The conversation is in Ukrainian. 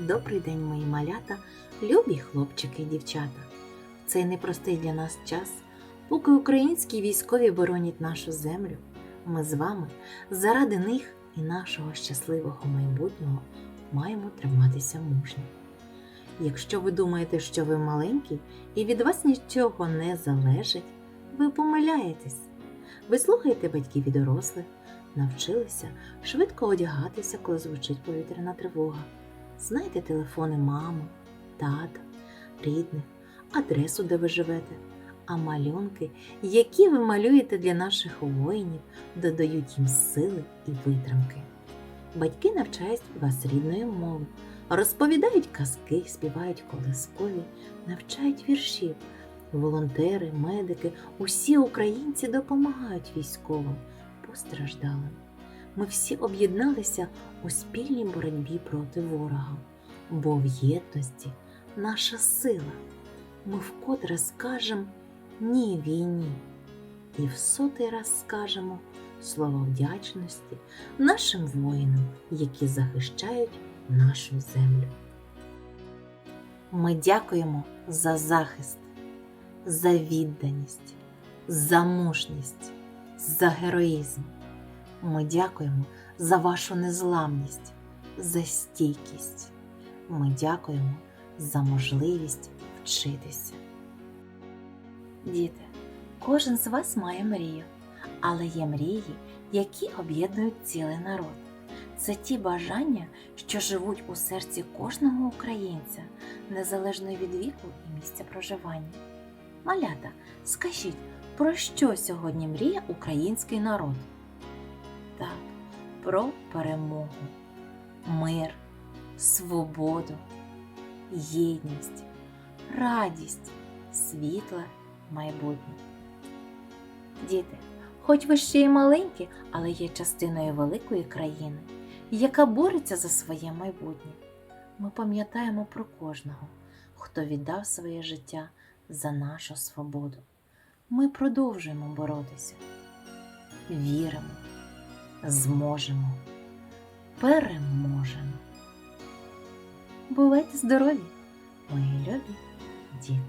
Добрий день, мої малята, любі хлопчики і дівчата. Цей непростий для нас час, поки українські військові боронять нашу землю, ми з вами заради них і нашого щасливого майбутнього маємо триматися мужньо. Якщо ви думаєте, що ви маленький і від вас нічого не залежить, ви помиляєтесь. Ви слухаєте батьків і дорослих, навчилися швидко одягатися, коли звучить повітряна тривога. Знайте телефони мами, тата, рідних, адресу, де ви живете, а малюнки, які ви малюєте для наших воїнів, додають їм сили і витримки. Батьки навчають вас рідної мови, розповідають казки, співають колискові, навчають віршів. Волонтери, медики, усі українці допомагають військовим, постраждалим. Ми всі об'єдналися у спільній боротьбі проти ворога, бо в єдності наша сила. Ми вкотре скажемо ні війні, і в сотий раз скажемо слова вдячності нашим воїнам, які захищають нашу землю. Ми дякуємо за захист, за відданість, за мужність, за героїзм. Ми дякуємо за вашу незламність, за стійкість. Ми дякуємо за можливість вчитися. Діти, кожен з вас має мрію, але є мрії, які об'єднують цілий народ. Це ті бажання, що живуть у серці кожного українця, незалежно від віку і місця проживання. Малята, скажіть, про що сьогодні мріє український народ? Про перемогу, мир, свободу, єдність, радість, світле майбутнє. Діти, хоч ви ще й маленькі, але є частиною великої країни, яка бореться за своє майбутнє. Ми пам'ятаємо про кожного, хто віддав своє життя за нашу свободу. Ми продовжуємо боротися, віримо зможемо, переможемо. Бувайте здорові, мої любі діти!